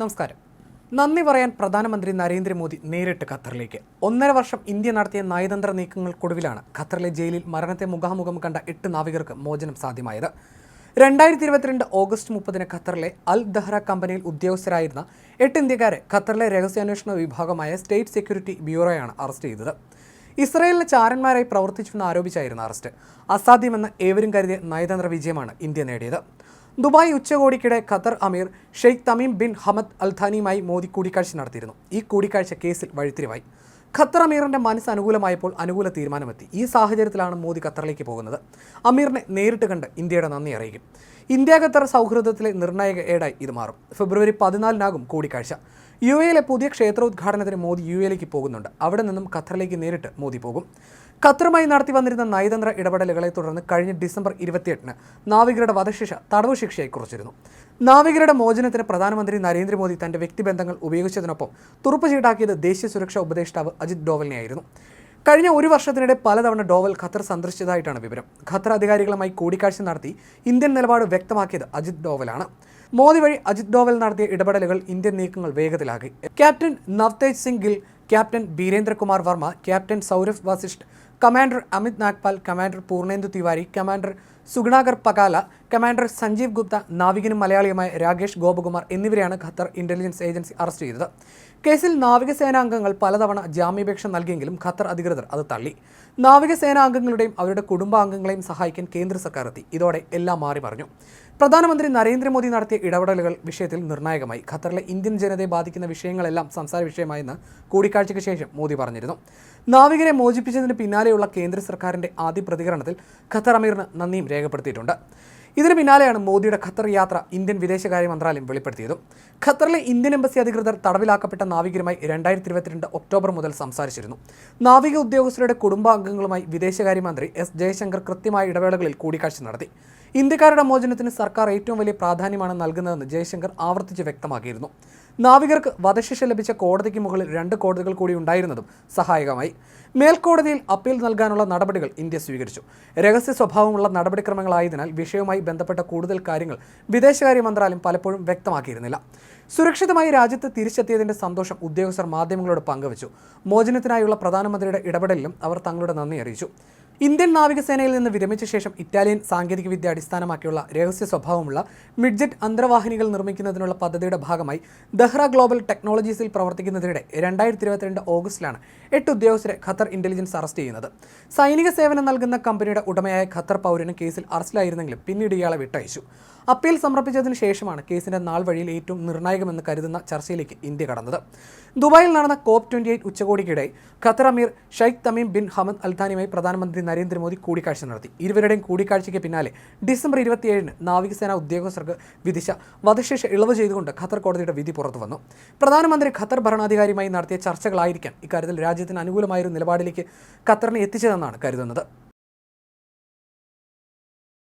നമസ്കാരം. നന്ദി പറയാൻ പ്രധാനമന്ത്രി നരേന്ദ്രമോദി നേരിട്ട് ഖത്തറിലേക്ക്. ഒന്നര വർഷം ഇന്ത്യ നടത്തിയ നയതന്ത്ര നീക്കങ്ങൾക്കൊടുവിലാണ് ഖത്തറിലെ ജയിലിൽ മരണത്തെ മുഖാമുഖം കണ്ട എട്ട് നാവികർക്ക് മോചനം സാധ്യമായത്. രണ്ടായിരത്തി ഇരുപത്തിരണ്ട് ഓഗസ്റ്റ് മുപ്പതിന് ഖത്തറിലെ അൽ ദഹ്റ കമ്പനിയിൽ ഉദ്യോഗസ്ഥരായിരുന്ന എട്ട് ഇന്ത്യക്കാരെ ഖത്തറിലെ രഹസ്യാന്വേഷണ വിഭാഗമായ സ്റ്റേറ്റ് സെക്യൂരിറ്റി ബ്യൂറോയാണ് അറസ്റ്റ് ചെയ്തത്. ഇസ്രയേലിലെ ചാരന്മാരായി പ്രവർത്തിച്ചുവെന്ന് ആരോപിച്ചായിരുന്നു അറസ്റ്റ്. അസാധ്യമെന്ന് ഏവരും കരുതിയ നയതന്ത്ര വിജയമാണ് ഇന്ത്യ നേടിയത്. ദുബായ് ഉച്ചകോടിക്കിടെ ഖത്തർ അമീർ ഷെയ്ഖ് തമീം ബിൻ ഹമദ് അൽഥാനിയുമായി മോദി കൂടിക്കാഴ്ച നടത്തിയിരുന്നു. ഈ കൂടിക്കാഴ്ച കേസിൽ വഴിത്തിരിവായി. ഖത്തർ അമീറിന്റെ മനസ്സ് അനുകൂലമായപ്പോൾ അനുകൂല തീരുമാനമെത്തി. ഈ സാഹചര്യത്തിലാണ് മോദി ഖത്തറിലേക്ക് പോകുന്നത്. അമീറിനെ നേരിട്ട് കണ്ട് ഇന്ത്യയുടെ നന്ദി അറിയിക്കും. ഇന്ത്യ ഖത്തർ സൗഹൃദത്തിലെ നിർണായക ഏടായി ഇത് മാറും. ഫെബ്രുവരി പതിനാലിനാകും കൂടിക്കാഴ്ച. യു എയിലെ പുതിയ ക്ഷേത്രോദ്ഘാടനത്തിന് മോദി യു എയിലേക്ക് പോകുന്നുണ്ട്. അവിടെ നിന്നും ഖത്തറിലേക്ക് നേരിട്ട് മോദി പോകും. ഖത്തറുമായി നടത്തി വന്നിരുന്ന നയതന്ത്ര ഇടപെടലുകളെ തുടർന്ന് കഴിഞ്ഞ ഡിസംബർ ഇരുപത്തിയെട്ടിന് നാവികരുടെ വധശിക്ഷ തടവ് ശിക്ഷയായി കുറിച്ചിരുന്നു. നാവികരുടെ മോചനത്തിന് പ്രധാനമന്ത്രി നരേന്ദ്രമോദി തന്റെ വ്യക്തിബന്ധങ്ങൾ ഉപയോഗിച്ചതിനൊപ്പം തുറപ്പ് ചീട്ടാക്കിയത് ദേശീയ സുരക്ഷാ ഉപദേഷ്ടാവ് അജിത് ഡോവലിനെയായിരുന്നു. കഴിഞ്ഞ ഒരു വർഷത്തിനിടെ പലതവണ ഡോവൽ ഖത്തർ സന്ദർശിച്ചതായിട്ടാണ് വിവരം. ഖത്തർ അധികാരികളുമായി കൂടിക്കാഴ്ച നടത്തി ഇന്ത്യൻ നിലപാട് വ്യക്തമാക്കിയത് അജിത് ഡോവലാണ്. മോദി വഴി അജിത് ഡോവൽ നടത്തിയ ഇടപെടലുകൾ ഇന്ത്യൻ നീക്കങ്ങൾ വേഗത്തിലാക്കി. Captain Navtej Singh Gill captain Birendrakumar Verma captain Saurabh Vasisht commander Amit Nagpal commander Purnendu Tiwari commander Sugunakar Pakala commander Sanjeev Gupta നാവികനും മലയാളിയുമായ രാകേഷ് ഗോപകുമാർ എന്നിവരെയാണ് ഖത്തർ ഇന്റലിജൻസ് ഏജൻസി അറസ്റ്റ് ചെയ്തത്. കേസിൽ നാവികസേനാംഗങ്ങൾ പലതവണ ജാമ്യാപേക്ഷ നൽകിയെങ്കിലും ഖത്തർ അധികൃതർ അത് തള്ളി. നാവികസേനാംഗങ്ങളുടെയും അവരുടെ കുടുംബാംഗങ്ങളെയും സഹായിക്കാൻ കേന്ദ്ര സർക്കാർ എത്തി. ഇതോടെ എല്ലാം മാറി പറഞ്ഞു പ്രധാനമന്ത്രി നരേന്ദ്രമോദി നടത്തിയ ഇടപെടലുകൾ വിഷയത്തിൽ നിർണായകമായി. ഖത്തറിലെ ഇന്ത്യൻ ജനതയെ ബാധിക്കുന്ന വിഷയങ്ങളെല്ലാം സംസാര വിഷയമായെന്ന് കൂടിക്കാഴ്ചയ്ക്ക് ശേഷം മോദി പറഞ്ഞിരുന്നു. നാവികരെ മോചിപ്പിച്ചതിന് പിന്നാലെയുള്ള കേന്ദ്ര സർക്കാരിന്റെ ആദ്യ പ്രതികരണത്തിൽ ഖത്തർ അമീറിന് നന്ദിയും രേഖപ്പെടുത്തിയിട്ടുണ്ട്. ഇതിന് പിന്നാലെയാണ് മോദിയുടെ ഖത്തർ യാത്ര ഇന്ത്യൻ വിദേശകാര്യ മന്ത്രാലയം വെളിപ്പെടുത്തിയത്. ഖത്തറിലെ ഇന്ത്യൻ എംബസി അധികൃതർ തടവിലാക്കപ്പെട്ട നാവികരുമായി രണ്ടായിരത്തി ഇരുപത്തിരണ്ട് ഒക്ടോബർ മുതൽ സംസാരിച്ചിരുന്നു. നാവിക ഉദ്യോഗസ്ഥരുടെ കുടുംബാംഗങ്ങളുമായി വിദേശകാര്യമന്ത്രി എസ് ജയശങ്കർ കൃത്യമായ ഇടവേളകളിൽ കൂടിക്കാഴ്ച നടത്തി. ഇന്ത്യക്കാരുടെ മോചനത്തിന് സർക്കാർ ഏറ്റവും വലിയ പ്രാധാന്യമാണ് നൽകുന്നതെന്ന് ജയശങ്കർ ആവർത്തിച്ച് വ്യക്തമാക്കിയിരുന്നു. നാവികർക്ക് വധശിക്ഷ ലഭിച്ച കോടതിക്ക് മുകളിൽ രണ്ട് കോടതികൾ കൂടി ഉണ്ടായിരുന്നതും സഹായകമായി. മേൽക്കോടതിയിൽ അപ്പീൽ നൽകാനുള്ള നടപടികൾ ഇന്ത്യ സ്വീകരിച്ചു. രഹസ്യ സ്വഭാവമുള്ള നടപടിക്രമങ്ങളായതിനാൽ വിഷയവുമായി ബന്ധപ്പെട്ട കൂടുതൽ കാര്യങ്ങൾ വിദേശകാര്യ മന്ത്രാലയം പലപ്പോഴും വ്യക്തമാക്കിയിരുന്നില്ല. സുരക്ഷിതമായി രാജ്യത്ത് തിരിച്ചെത്തിയതിന്റെ സന്തോഷം ഉദ്യോഗസ്ഥർ മാധ്യമങ്ങളോട് പങ്കുവച്ചു. മോചനത്തിനായുള്ള പ്രധാനമന്ത്രിയുടെ ഇടപെടലിലും അവർ തങ്ങളുടെ നന്ദി അറിയിച്ചു. ഇന്ത്യൻ നാവികസേനയിൽ നിന്ന് വിരമിച്ച ശേഷം ഇറ്റാലിയൻ സാങ്കേതികവിദ്യ അടിസ്ഥാനമാക്കിയുള്ള രഹസ്യ സ്വഭാവമുള്ള മിഡ്ജെറ്റ് അന്തർവാഹിനികൾ നിർമ്മിക്കുന്നതിനുള്ള പദ്ധതിയുടെ ഭാഗമായി ദഹ്റ ഗ്ലോബൽ ടെക്നോളജീസിൽ പ്രവർത്തിക്കുന്നതിനിടെ രണ്ടായിരത്തി ഇരുപത്തിരണ്ട് ഓഗസ്റ്റിലാണ് എട്ട് ഉദ്യോഗസ്ഥരെ ഖത്തർ ഇന്റലിജൻസ് അറസ്റ്റ് ചെയ്യുന്നത്. സൈനിക സേവനം നൽകുന്ന കമ്പനിയുടെ ഉടമയായ ഖത്തർ പൗരന് കേസിൽ അറസ്റ്റിലായിരുന്നെങ്കിലും പിന്നീട് ഇയാളെ വിട്ടയച്ചു. അപ്പീൽ സമർപ്പിച്ചതിന് ശേഷമാണ് കേസിന്റെ നാൾ വഴിയിൽ ഏറ്റവും നിർണായകമെന്ന് കരുതുന്ന ചർച്ചയിലേക്ക് ഇന്ത്യ കടന്നത്. ദുബായിൽ നടന്ന കോപ്പ് ട്വന്റി എയ്റ്റ് ഉച്ചകോടിക്കിടെ ഖത്തർ അമീർ ഷെയ്ഖ് തമീം ബിൻ ഹമദ് അൽത്താനിയുമായി പ്രധാനമന്ത്രി നരേന്ദ്രമോദി കൂടിക്കാഴ്ച നടത്തി. ഇരുവരുടെയും കൂടിക്കാഴ്ചയ്ക്ക് പിന്നാലെ ഡിസംബർ ഇരുപത്തിയേഴിന് നാവികസേന ഉദ്യോഗസ്ഥർക്ക് വിധിച്ച വധശിക്ഷ ഇളവ് ചെയ്തുകൊണ്ട് ഖത്തർ കോടതിയുടെ വിധി പുറത്തു വന്നു. പ്രധാനമന്ത്രി ഖത്തർ ഭരണാധികാരിയുമായി നടത്തിയ ചർച്ചകളായിരിക്കാം ഇക്കാര്യത്തിൽ രാജ്യത്തിന് അനുകൂലമായൊരു നിലപാടിലേക്ക് ഖത്തറിനെ എത്തിച്ചതെന്നാണ് കരുതുന്നത്.